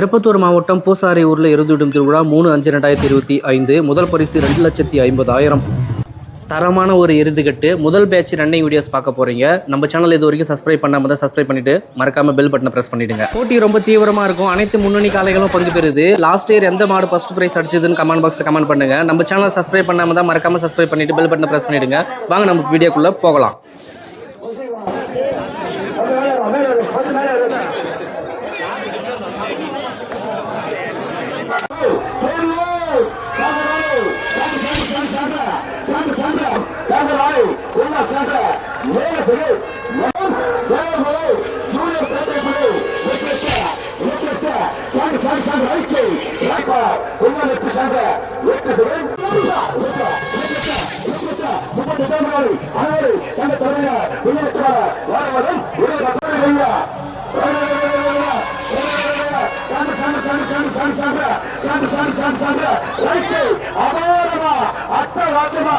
திருப்பத்தூர் மாவட்டம் பூசாரி ஊரில் எருதுவிடும் திருவிழா மூணு அஞ்சு ரெண்டாயிரத்தி இருபத்தி ஐந்து. முதல் பரிசு ரெண்டு லட்சத்தி ஐம்பதாயிரம். தரமான ஒரு இறுதிக்கட்டு முதல் பேட்ச் ரன்னிங் வீடியோஸ் பார்க்க போறீங்க. நம்ம சேனல் இது வரைக்கும் சப்ஸ்கிரைப் பண்ணாம தான் சப்ஸ்கிரைப் பண்ணிட்டு மறக்காம பெல் பட்டனை பிரஸ் பண்ணிடுங்க. போட்டி ரொம்ப தீவிரமா இருக்கும். அனைத்து முன்னணி காலைகளும் பங்கு பெறுது. லாஸ்ட் இயர் எந்த மாடு ஃபர்ஸ்ட் பிரைஸ் அடிச்சதுன்னு கமெண்ட் பாக்ஸ்ல கமெண்ட் பண்ணுங்க. நம்ம சேனல் சப்ஸ்கிரைப் பண்ணாம தான் மறக்காம சப்ஸ்கிரைப் பண்ணிட்டு பெல் பட்டனை பிரஸ் பண்ணிடுங்க. வாங்க நம்ம வீடியோக்குள்ள போகலாம். உள்ளாட்சியாக ஏழை ஏழை ஜூனியர் பேட்டைக்குழு சாமி சாமி சாமி ரைட்டு ராப்பா உண்மையான எட்டு சாங்க எட்டு செகண்ட் முப்பத்தி பதினாறு அறுபது என்ற தலைமையார் உள்ளிட்டார் வாரவதம் உரிய பத்தாயிரம் அபாரமா அட்டகாசமா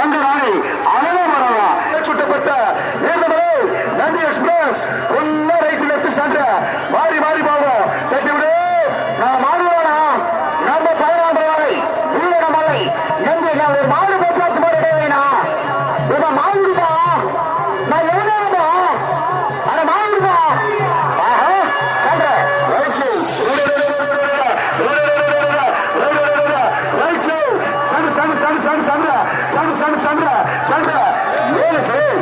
சொந்த நாடு அளவு வரலாம் சுட்டப்பட்ட நேர்ந்தவரை நந்தி எக்ஸ்பிரஸ். ஒன்னும் ரைட்டில் சென்ற Sandra, Sandra, Sandra, Sandra,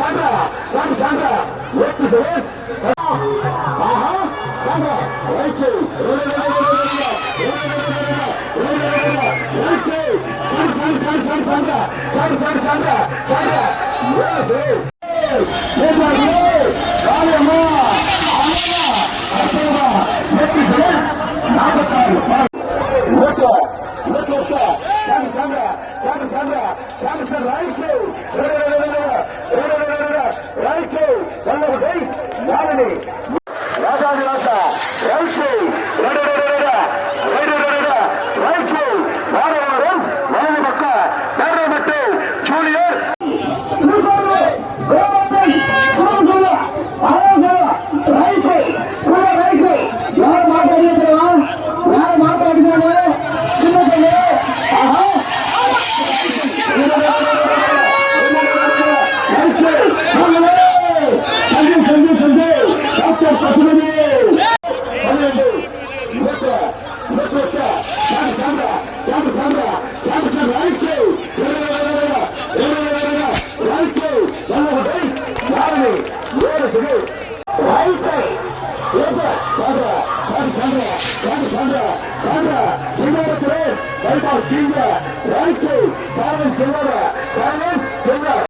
Sandra, Sandra, Sandra, ಮಾಡಿ Right side, right side,